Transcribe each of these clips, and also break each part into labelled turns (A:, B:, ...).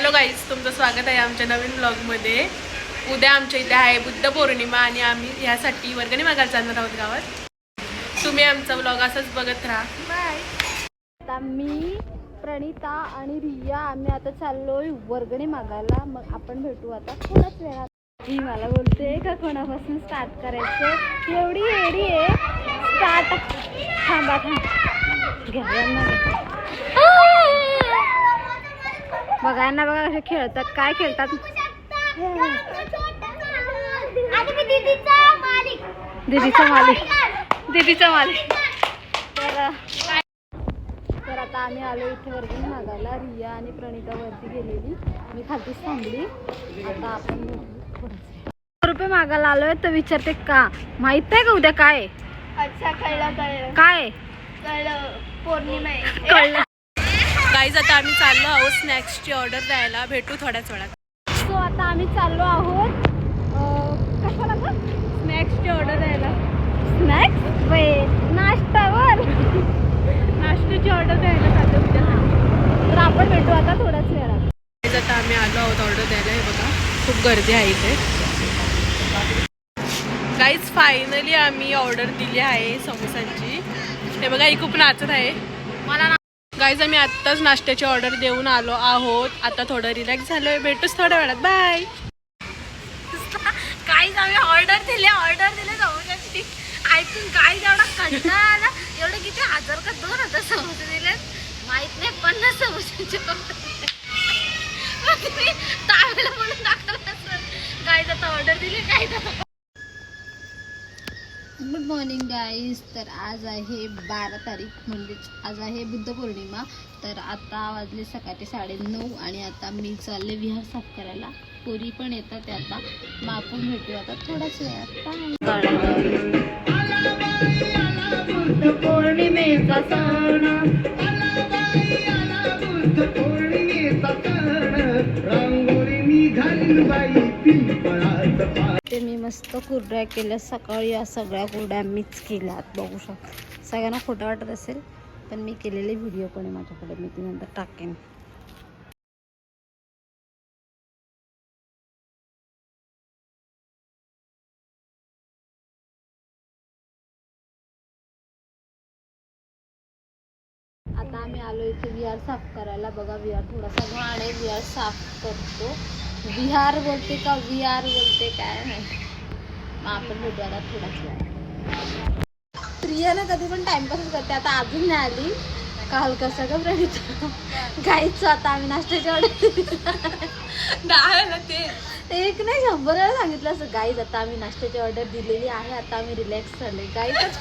A: Hello guys तुमचं स्वागत आहे आमच्या नवीन ब्लॉगमध्ये उद्या आमच्या इथे आहे बुद्ध पौर्णिमा आणि आम्ही ह्यासाठी वर्गणी मागायला जाणार आहोत गावात. तुम्ही आमचा ब्लॉग असंच बघत राहा. बाय
B: आता मी प्रणिता आणि रिया आम्ही आता चाललोय वर्गणी मागायला. मग आपण भेटू आता. थोड्याच वेळात? ही मला बोलते का कोणापासून स्टार्ट करायचं? एवढी एवढी आहे. स्टार्ट थांबा थांब. घ्या. बघा यांना बघा कसे खेळतात काय खेळतात? दीदीचा मालिक. दीदीचा मालिक. तर तर आता आम्ही आलो इथे वर्गणी मागायला रिया आणि प्रणिता वरती गेलेली. मी खालतीच थांबली. आता आपण रुपये मागायला आलोय तर विचारते का? माहीत आहे का उद्या काय?
C: अच्छा कळलं कळलं.
B: काय?
C: कळलं. पौर्णिमा
B: कळलं.
A: गाईज आता आम्ही चाललो आहोत स्नॅक्सची ऑर्डर द्यायला. भेटू थोड्याच वेळात.
B: सो आता आम्ही चाललो आहोत कशाला?
A: स्नॅक्सची ऑर्डर द्यायला.
B: स्नॅक्स वे नाश्तावर
A: नाश्त्याची ऑर्डर द्यायला चाललो उद्यासाठी
B: तर आपण भेटू आता थोड्याच वेळात.
A: आता आम्ही आलो आहोत ऑर्डर द्यायला. हे बघा खूप गर्दी आहे इथे. गाईज फायनली आम्ही ऑर्डर दिली आहे समोसांची. हे बघा ही खूप नाचत आहे.
B: मला
A: गाईज आम्ही आत्ताच नाश्त्याची ऑर्डर देऊन आलो आहोत. आता थोडं रिलॅक्स झालोय. भेटूच थोड्या वेळात. बाय
B: काही आम्ही ऑर्डर दिले ऑर्डर दिले आय ऐकून काही एवढा कंटाळा आला. एवढं किती हजार का दोन हजार समोसे दिले माहीत नाही. पन्नास समोसांचे तावेला म्हणून दाखवलं असं गाईज आता ऑर्डर दिली. काय गुड मॉर्निंग गाईज तर आज आहे बारा तारीख म्हणजेच आज आहे बुद्ध पौर्णिमा तर आता वाजले सकाळचे साडेनऊ आणि आता मी चालले विहार साफ करायला. पोरी पण येतात ते आता. मग आपण भेटू आता थोड्याच वेळात. पौर्णिमेचा सण. ते मी मस्त कुरड्या केल्या. सकाळी या सगळ्या कुरड्या मीच केल्यात. बघू शकता. सगळ्यांना खोटं वाटत असेल पण मी केलेले व्हिडिओ पण आहे माझ्याकडे. मी ती नंतर टाकेन. आता आम्ही आलो इथे विहार साफ करायला. बघा विहार थोडासा घाण आहे. विहार साफ करतो. विहार बोलते का? विहार बोलते काय नाही मग आपण थोडाच वेळ प्रिया ना कधी पण टाइमपास करते आता अजून नाही आली. काल कसं का प्रणित? गाईचं आता आम्ही नाश्त्याची ऑर्डर
A: ते
B: एक नाही शंभर वेळा सांगितलं असं गाईज आता आम्ही नाश्त्याची ऑर्डर दिलेली आहे आता आम्ही रिलॅक्स झाले गाईच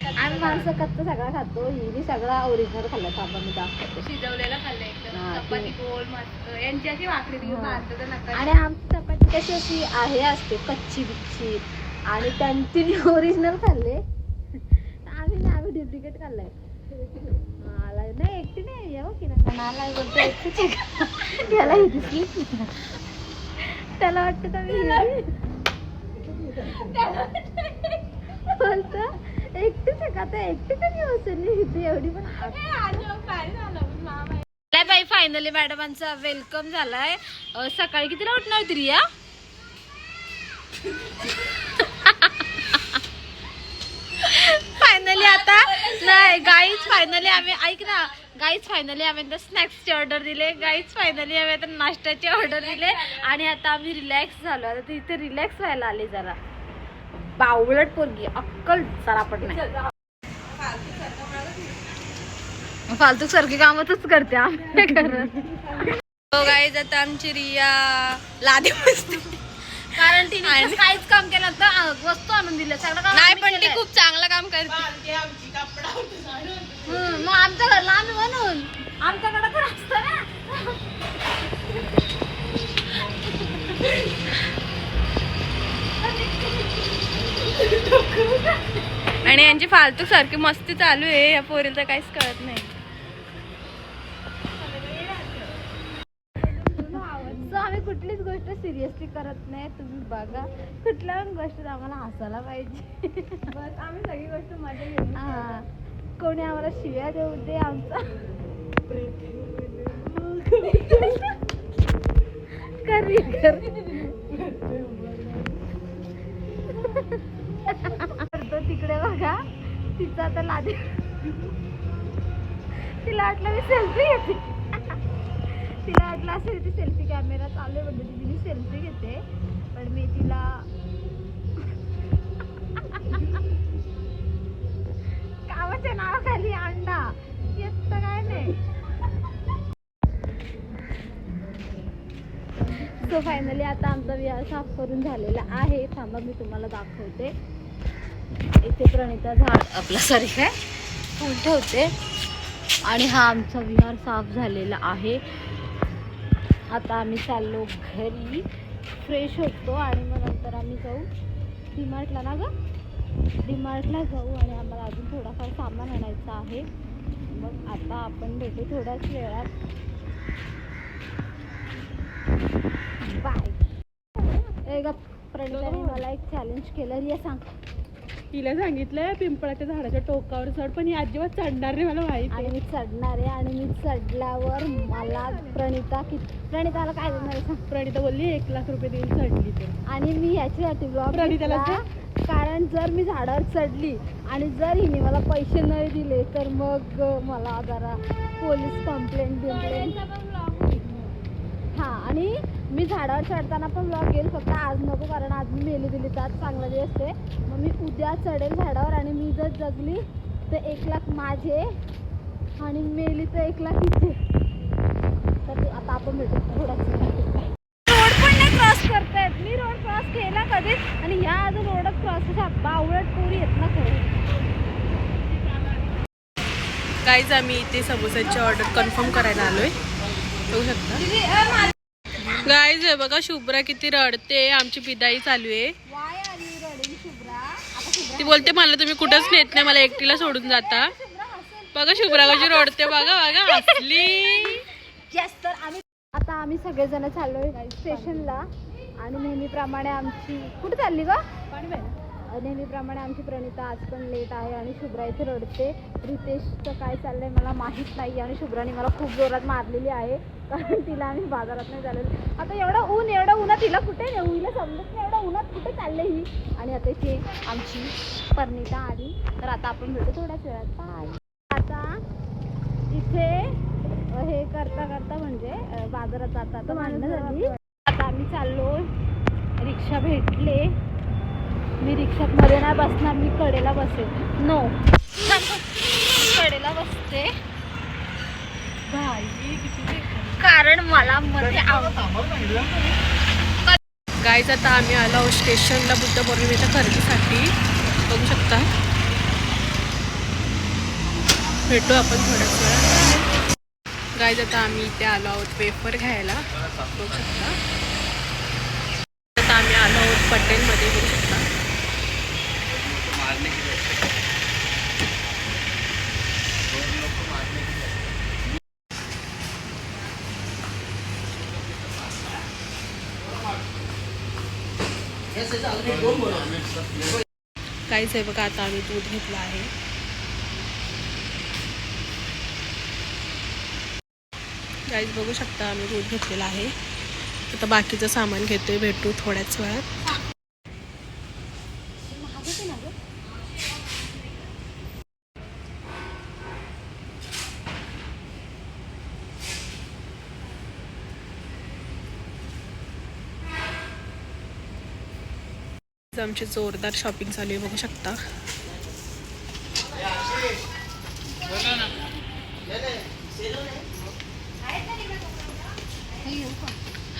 B: आम्ही माणसं कच्चा सगळा खातो हिने सगळा ओरिजिनल खाल्ला थांबा मी दाखवते.
C: शिजवलेलं खाल्लं एकदम. गोल मस्त. वाकडी
B: हा. आणि आमची चपाती कशी अशी आहे असते कच्ची बिच्ची. आणि त्यांची ओरिजिनल खाल्ले. आम्ही नाही आम्ही डुप्लिकेट खाल्लाय. मला नाही एकटी नाही येऊ की नाही? मला बोलतो एकटीच? त्याला ही वाटतं का मी बोलतो एकटीच आहे का? तर एकटी कधी बसली? इथे एवढी पण काय बाई फायनली मॅडमांचा वेलकम झालाय. सकाळी कितीला उठणार होती रिया? फायनली आता नाही गाईच फायनली आम्ही ऐक ना गाईच फायनली आम्ही आता स्नॅक्सची ऑर्डर दिले. गाईच फायनली आम्ही आता नाश्त्याची ऑर्डर दिले. आणि आता आम्ही रिलॅक्स झालो. आता इथे रिलॅक्स व्हायला आले जरा. बावळट पोरगी अक्कल जरा पण नाही. फालतू सारखी कामतच करते आम्ही करत
A: गाईज आता आमची रिया लादी बसते.
B: कारण तिने इथं काहीच काम केलं तर वस्तू आणून दिल्या. सगळं काम
A: नाही पण ती. खूप चांगलं काम करते.
B: हं, मग आमच्या घरला आम्ही म्हणून. आमच्याकडे तर असतं ना.
A: आणि यांची फालतू सारखी मस्ती चालू आहे. या पोरीला काहीच कळत नाही.
B: गोष्टी करत नाही तुम्ही बघा. कुठल्या पण गोष्टीत आम्हाला हसायला पाहिजे.
C: बस आम्ही सगळी गोष्ट मजा घेऊ
B: हां. कोणी आम्हाला शिव्या देऊ दे आमचा. करी करतो तिकडे बघा. तिचा आता लादी. तिला वाटलं मी सेल्फी घेते. तिला ग्लास असेल ती सेल्फी कॅमेरा चालू आहे म्हणजे तिने सेल्फी घेते. पण मी तिला कामाच्या नावाखाली अंडा. येत काय नाही. सो फायनली आता आमचा विहार साफ करून झालेला आहे. थांबा मी तुम्हाला दाखवते. इथे प्रणिता झाड आपला सॉरी काय फुल ठेवते. आणि हा आमचा विहार साफ झालेला आहे. आता आम्ही चाललो घरी. फ्रेश होतो आणि मग नंतर आम्ही जाऊ डीमार्टला ना ग? डीमार्टला जाऊ आणि आम्हाला अजून थोडाफार सामान आणायचं आहे. मग आता आपण भेटू थोड्याच वेळात. बाय एक प्रणिताने मला एक चॅलेंज केलं. रिया सांग.
A: तिला सांगितलंय पिंपळाच्या झाडाच्या टोकावर चढ पण ही अजिबात चढणार नाही मला माहिती.
B: आणि मी चढणार आहे आणि मी चढल्यावर मला प्रणिता कि प्रणिताला काय देणार आहे सांग.
A: प्रणिता बोलली एक लाख रुपये देईल चढली तर
B: आणि मी याच्यासाठी ब्लॉग
A: प्रणिताला
B: कारण जर मी झाडावर चढली आणि जर हिने मला पैसे नाही दिले तर मग मला जरा पोलीस कंप्लेंट बिम्प्लेंट. हां आणि मी झाडावर चढताना पण ब्लॉग घेईल फक्त आज नको कारण आज मी मेली दिली तर आज चांगला दिवस आहे. मग मी उद्या चढेल झाडावर आणि मी जर जगली तर एक लाख माझे आणि मेली तर एक लाख इथे. तर ते आता आपण भेटू. थोडासा रोड पण नाही क्रॉस करतायत. मी रोड क्रॉस केला कधीच आणि ह्या अजून रोड क्रॉस बावळट पोरी येत ना खरं.
A: काहीच आम्ही इथे समोसाची ऑर्डर कन्फर्म करायला आलोय. बघू शकता. गाईज आहे बघा शुभ्रा किती रडते. आमची पिदाई चालू आहे. ती बोलते मला तुम्ही कुठंच नेत नाही मला एकटीला सोडून जाता. बघा शुभ्रा कशी रडते बघा बघा
B: तर आम्ही आता आम्ही सगळेजण चाललोय स्टेशनला आणि नेहमीप्रमाणे आमची कुठे चालली ग? नेहमीप्रमाणे आमची प्रणिता आज पण लेट आहे आणि शुभ्रा इथे रडते. रितेशचं काय चाललं आहे मला माहीत नाही आणि शुभ्राने मला खूप जोरात मारलेली आहे. कारण तिला आम्ही बाजारात नाही चाललेलो आता एवढं ऊन एवढं उन्हात तिला कुठे नेऊ? हिला समजत नाही. एवढं उन्हात कुठे चालले ही? आणि आता इथे आमची पर्णिता आली. तर आता आपण भेटू थोड्याच वेळात. बाय आता इथे हे करता करता म्हणजे बाजारात जाता आता भांडणं झाली. आता आम्ही चाललो. रिक्षा भेटले. मी रिक्षात मध्ये नाही बसणार मी कडेला बसेल. नो कडेला बसते. कारण मला मध्ये आवडतं
A: गाईज आता आम्ही आलो आहोत स्टेशनला बुद्ध पौर्णिमेच्या खरेदीसाठी. बघू शकता. भेटू आपण थोड्याच वेळात. गाईज आता आम्ही इथे आलो आहोत पेपर घ्यायला. बघू शकता. आता आम्ही आलो आहोत पटेलमध्ये बघू शकता. काहीच आहे बघा आता आम्ही दूध घेतलं आहे. गाईज बघू शकता आम्ही दूध घेतलेलं आहे. आता बाकीचं सामान घेतोय भेटू थोड्याच वेळात. आमची जोरदार शॉपिंग चालू आहे बघू शकता.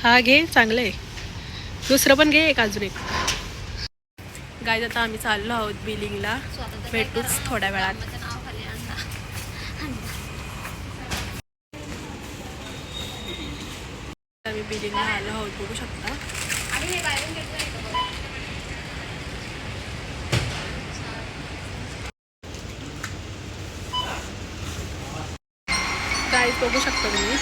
A: हा घे चांगलं आहे. दुसरं पण घे एक अजून एक. गाय आता आम्ही चाललो आहोत बिलिंगला. भेटूच थोड्या वेळात. आम्ही बिलिंगला आलो आहोत बघू शकता. बघू शकता तुम्ही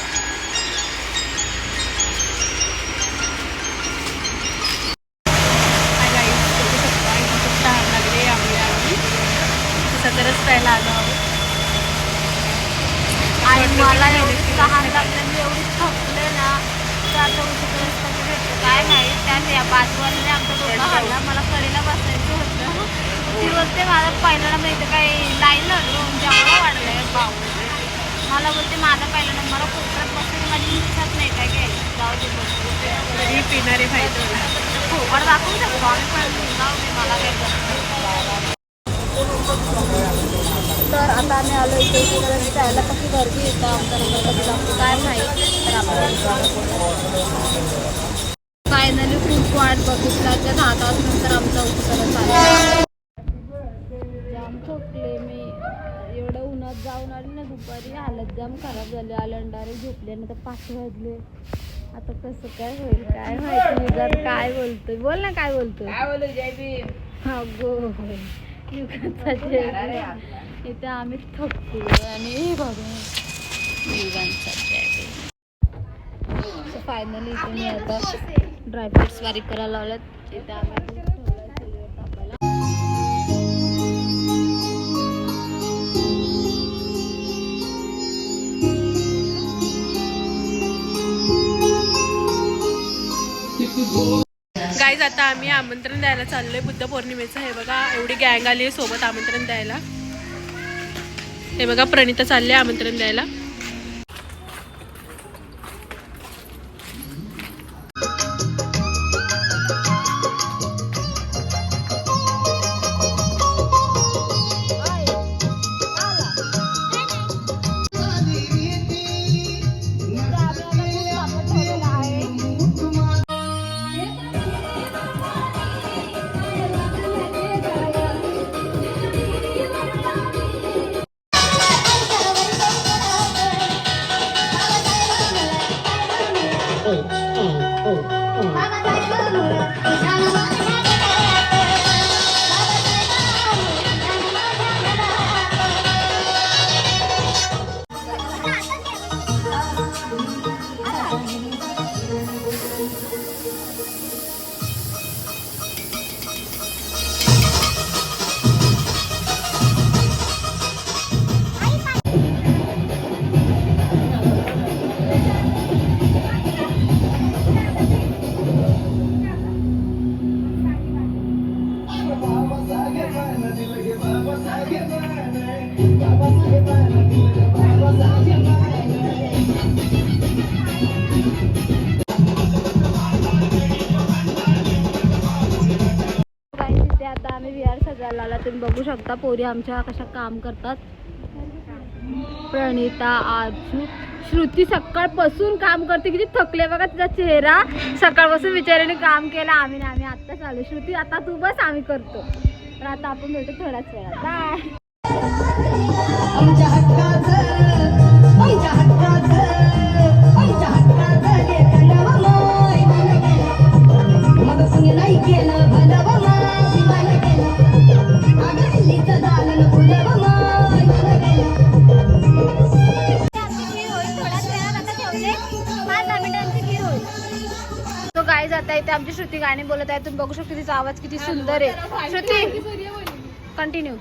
A: तरच प्यायला आलो आहोत. आणि मला एवढी तहान लागल्याने एवढी ना तर आता भेटतं
B: काय नाही त्यात या बाजूवाल्याने आमचा डोका हल्ला मला कडेला बसायचं होतं. दिवस ते मला पहिल्याला माहिती काय लाईन लागलो म्हणजे वाढलंय वाढलं पाऊस मला बोलते माझा पहिला नंबर कोपऱ्यात बसून माझी इच्छाच नाही काय जाऊ दे बसते
A: पिणारे पाहिजे
B: फोकट दाखवू शकतो आम्ही पण जाऊ दे मला काय तर आता आम्ही आलो इथे जायला कशी गर्दी येतं आमचा नंबर कधी लागतो काय माहीत तर आपण फायनली खूप वाट बघितल्याच्या दहा तास नंतर आमचा उत्तर झाला. दुपारी हालत जाम खराब झाली डायरेक्ट झोपले ना तर पाच वाजले. आता कसं काय होईल काय माहिती युगात काय बोलतोय? बोल ना काय बोलतोय? हा गो इथे आम्ही थकलो आणि बघा फायनली इथे मी आता ड्रायफ्रुट्स वारी करायला लावल्यात. इथे आम्ही
A: गाईज आता आम्ही आमंत्रण द्यायला चाललोय बुद्ध पौर्णिमेचं. हे बघा एवढी गँग आली आहे सोबत आमंत्रण द्यायला. हे बघा प्रणिता चालले आमंत्रण द्यायला.
B: um, um, um, um. आता पोरी आमच्या कशा काम करतात? प्रणिता आजू श्रुती सकाळपासून काम करते. किती थकले बघा तिचा चेहरा. सकाळपासून विचाराने काम केलं. आम्ही नाही आम्ही आत्ताच आलो. श्रुती आता तू बस आम्ही करतो. तर आता आपण भेटू थोड्याच वेळात. बाय जात आहे आमची श्रुती गाणी बोलत आहे तुम्ही बघू शकता तिचा आवाज किती सुंदर आहे. श्रुती कंटिन्यू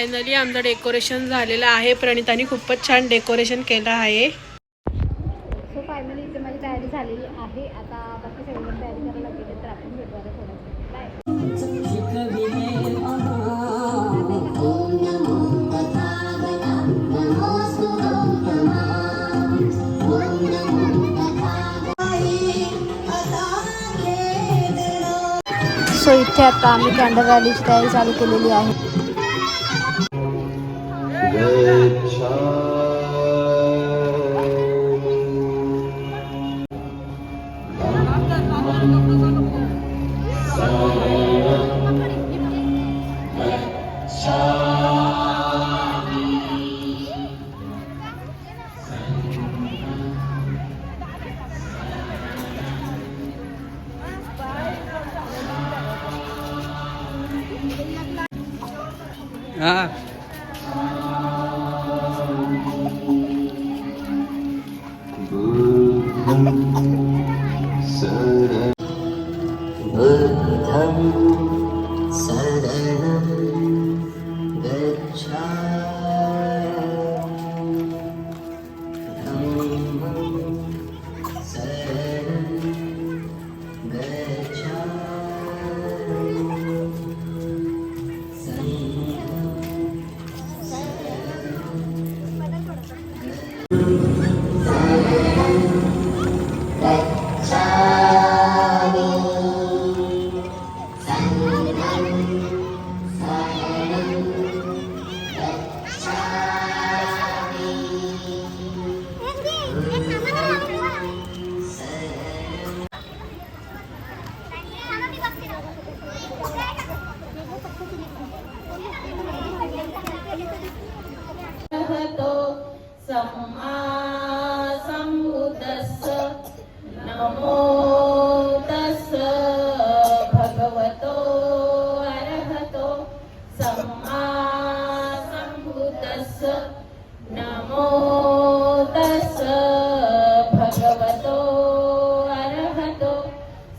A: फायनली आमचं डेकोरेशन झालेलं आहे. प्रणिताने खूपच छान डेकोरेशन केलं आहे.
B: सो फायनली इथे माझी तयारी झालेली आहे. आता बाकी सगळीजण तयारी करायला गेले तर आपण सो इथे आता आम्ही कॅन्डल रॅलीची तयारी चालू केलेली आहे.
D: shall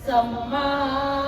D: some more.